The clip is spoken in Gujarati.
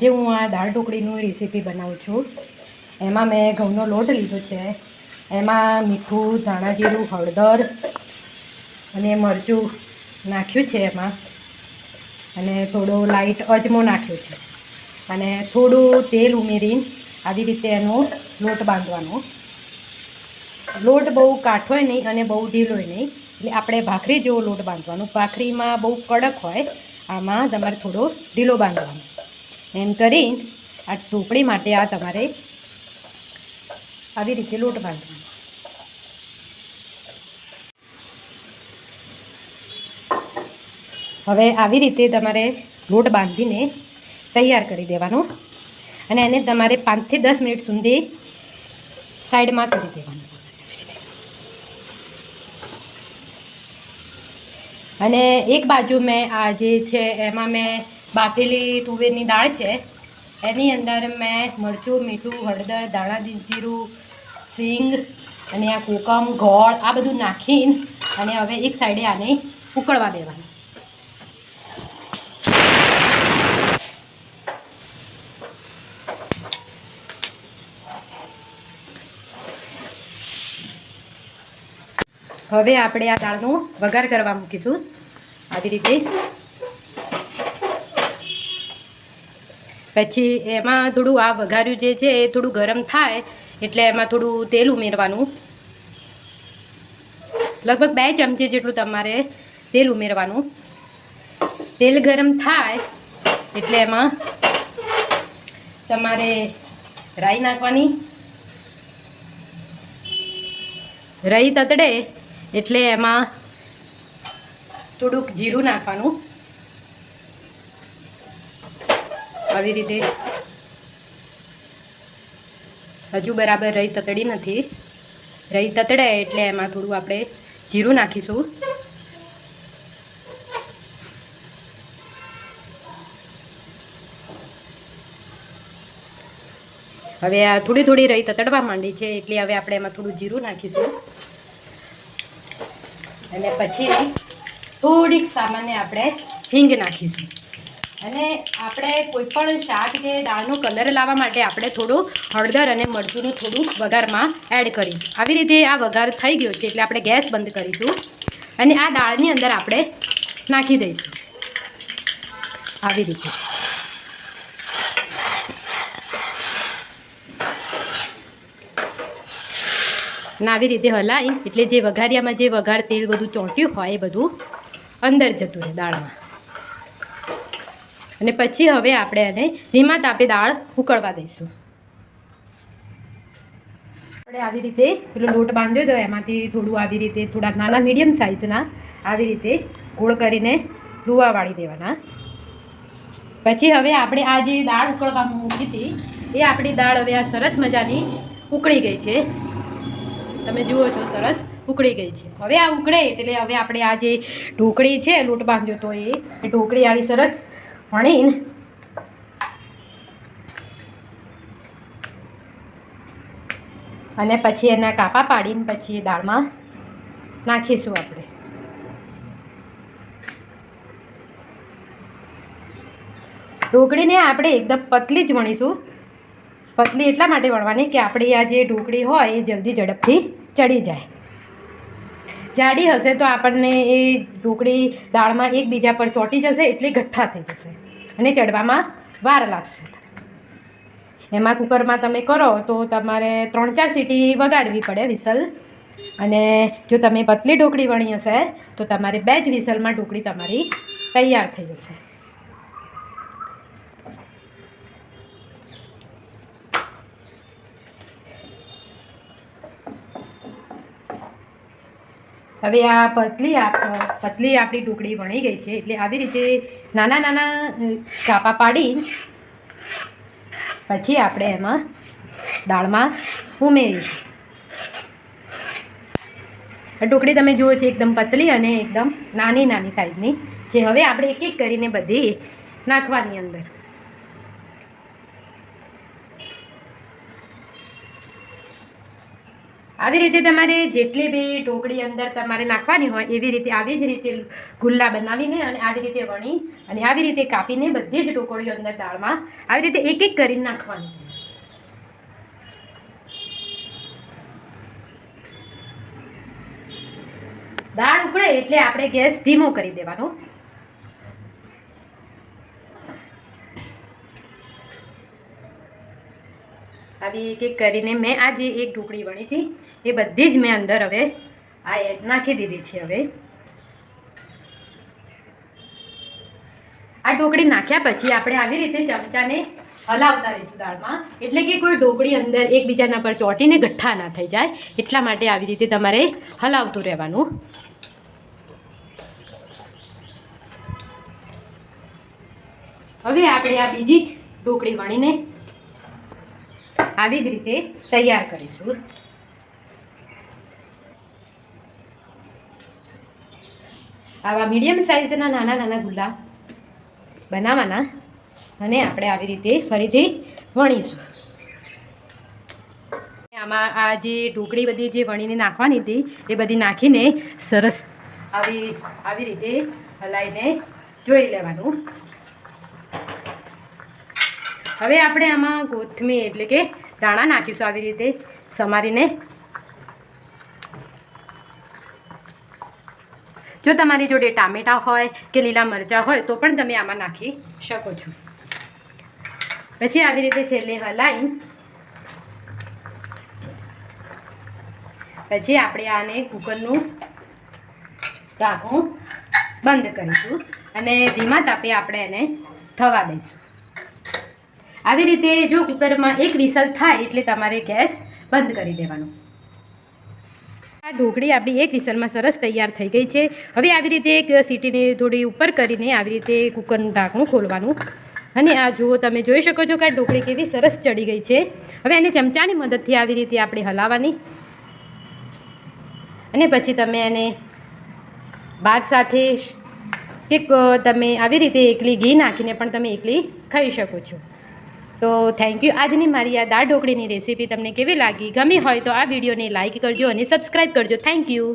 આજે હું આ દાળ ઢોકળીનું રેસીપી બનાવું છું. એમાં મેં ઘઉંનો લોટ લીધો છે. એમાં મીઠું, ધાણા જીરું, હળદર અને મરચું નાખ્યું છે એમાં. અને થોડો લાઈટ અજમો નાખ્યો છે. અને થોડું તેલ ઉમેરીને આવી રીતે એનો લોટ બાંધવાનો. લોટ બહુ કાઠોય નહીં અને બહુ ઢીલોય નહીં. એટલે આપણે ભાખરી જેવો લોટ બાંધવાનો. ભાખરીમાં બહુ કડક હોય, આમાં તમારે થોડો ઢીલો બાંધવાનો. એમ કરી આ ઢોકળી માટે આ તમારે આવી રીતે લોટ બાંધવાનો. હવે આવી રીતે તમારે લોટ બાંધીને તૈયાર કરી દેવાનો અને એને તમારે પાંચથી દસ મિનિટ સુધી સાઈડમાં કરી દેવાનું. અને એક બાજુ મેં આ જે છે, એમાં મેં બાફેલી તુવેરની દાળ છે. એની અંદર મેં મરચું, મીઠું, હળદર દાણા જીરું, સિંગ અને આ કોકમ, ગોળ આ બધું નાખીને અને હવે એક સાઈડે આને ઉકળવા દેવાનું. હવે આપણે આ દાળનો વઘાર કરવા મૂકીશું. આવી રીતે પછી એમાં થોડું આ વઘાર્યું જે છે એ થોડું ગરમ થાય એટલે એમાં થોડું તેલ ઉમેરવાનું. લગભગ બે ચમચી જેટલું તમારે તેલ ઉમેરવાનું. તેલ ગરમ થાય એટલે એમાં તમારે રાઈ નાખવાની. રાઈ તતડે એટલે એમાં થોડુંક જીરું નાખવાનું. આવી રીતે. હજુ બરાબર રહી તતડી નથી. રહી તતડે એટલે એમાં થોડું આપણે જીરું નાખીશું. હવે આ થોડી થોડી રહી તતડવા માંડી છે એટલે હવે આપણે એમાં થોડું જીરું નાખીશું. અને પછી થોડીક સામાન્ય આપણે હિંગ નાખીશું. અને આપણે કોઈ પણ શાક કે દાળનો કલર લાવવા માટે આપણે થોડું હળદર અને મરચુંનું થોડું વઘારમાં એડ કરીશું આવી રીતે આ વઘાર થઈ ગયો છે એટલે આપણે ગેસ બંધ કરીશું. અને આ દાળની અંદર આપણે નાખી દઈશું. આવી રીતે. આવી રીતે હલાવી એટલે જે વઘારિયામાં જે વઘાર તેલ બધું ચોંટ્યું હોય એ બધું અંદર જતું રહે દાળમાં. અને પછી હવે આપણે એને ધીમા તાપે દાળ ઉકળવા દઈશું. આપણે આવી રીતે પેલો લોટ બાંધ્યો હતો એમાંથી થોડું આવી રીતે થોડા નાના મીડિયમ સાઇઝના આવી રીતે ગોળ કરીને રૂવા વાળી દેવાના. પછી હવે આપણે આ જે દાળ ઉકળવામાં મૂકી હતી, એ આપણી દાળ હવે આ સરસ મજાની ઉકળી ગઈ છે. તમે જુઓ છો સરસ ઉકળી ગઈ છે. હવે આ ઉકળે એટલે હવે આપણે આ જે ઢોકળી છે, લોટ બાંધ્યો તો એ એ ઢોકળી આવી સરસ વણીને અને પછી એના કાપા પાડીને પછી દાળમાં નાખીશું આપણે. ઢોકળીને આપણે એકદમ પતલી જ વણીશું. પતલી એટલા માટે વણવાની કે આપણી આ જે ઢોકળી હોય એ જલ્દી ઝડપથી ચડી જાય. જાડી હશે તો આપણને એ ઢોકળી દાળમાં એકબીજા પર ચોંટી જશે, એટલે ગઠ્ઠા થઈ જશે. અને ચડવામાં વાર લાગશે. એમાં કુકરમાં તમે કરો તો તમારે ત્રણ ચાર સીટી વગાડવી પડે વિસલ. અને જો તમે પતલી ઢોકળી વણી હશે, તો તમારે બે જ વિસલમાં ઢોકળી તમારી તૈયાર થઈ જશે. હવે આ પતલી પતલી આપણી ટુકડી વણી ગઈ છે એટલે આવી રીતે નાના નાના કાપા પાડી પછી આપણે એમાં દાળમાં ઉમેરી ટુકડી તમે જુઓ છો એકદમ પતલી અને એકદમ નાની નાની સાઈઝની, જે હવે આપણે એક એક કરીને બધી નાખવાની અંદર. આવી રીતે તમારે જેટલી બી ઢોકળી અંદર તમારે નાખવાની હોય, એવી રીતે, આવી જ રીતે ગુલ્લા બનાવીને અને આવી રીતે વણી અને આવી રીતે કાપીને બધી જ ઢોકળીઓ અંદર દાળમાં આવી રીતે એક એક કરીને નાખવાની. દાળ ઉકળે એટલે આપણે ગેસ ધીમો કરી દેવાનો. આવી એક એક કરીને મેં આ જે એક ઢોકળી વણી હતી. એ બધી જ મેં અંદર હવે આ એડ નાખી દીધી છે હવે. આ ઢોકળી નાખ્યા પછી આપણે આવી રીતે ચમચાને હલાવતા રહીશું દાળમાં. એટલે કે કોઈ ઢોકળી અંદર એકબીજાના પર ચોંટીને ગઠ્ઠા ના થઈ જાય. એટલા માટે આવી રીતે તમારે હલાવતું રહેવાનું. હવે આપણે આ બીજી ઢોકળી વણીને આવી જ રીતે તૈયાર કરીશું. આવા મીડિયમ સાઇઝના નાના નાના ગુલ્લા બનાવવાના અને આપણે આવી રીતે ફરીથી વણીશું. આમાં આ જે ઢોકળી બધી જે વણીને નાખવાની હતી, એ બધી નાખીને સરસ આવી આવી રીતે હલાવીને જોઈ લેવાનું. હવે આપણે આમાં કોથમીર એટલે કે દાણા નાખીશું આવી રીતે સમારીને. જો તમારી જોડે ટામેટા હોય કે લીલા મરચાં હોય તો પણ તમે આમાં નાખી શકો છો. પછી આવી રીતે છેલ્લે હલાવી પછી આપણે આને કુકરનું ઢાંકણું બંધ કરીશું અને ધીમા તાપે આપણે એને થવા દઈશું. આવી રીતે જો કુકરમાં એક વિસલ થાય એટલે તમારે ગેસ બંધ કરી દેવાનો. આ ઢોકળી આપણી એક વિસલમાં સરસ તૈયાર થઈ ગઈ છે. હવે આવી રીતે એક સીટીને થોડી ઉપર કરીને આવી રીતે કુકરનું ઢાંકણું ખોલવાનું. અને આ જુઓ, તમે જોઈ શકો છો કે આ ઢોકળી કેવી સરસ ચડી ગઈ છે. હવે એને ચમચાની મદદથી આવી રીતે આપણે હલાવવાની. અને પછી તમે એને ભાત સાથે કે તમે આવી રીતે એકલી ઘી નાખીને પણ તમે એકલી ખાઈ શકો છો. તો થેન્ક યુ આજની મારી આ દાળ ઢોકળીની રેસીપી તમને કેવી લાગી? ગમી હોય તો આ વિડીયોને લાઇક કરજો અને સબસ્ક્રાઈબ કરજો. Thank you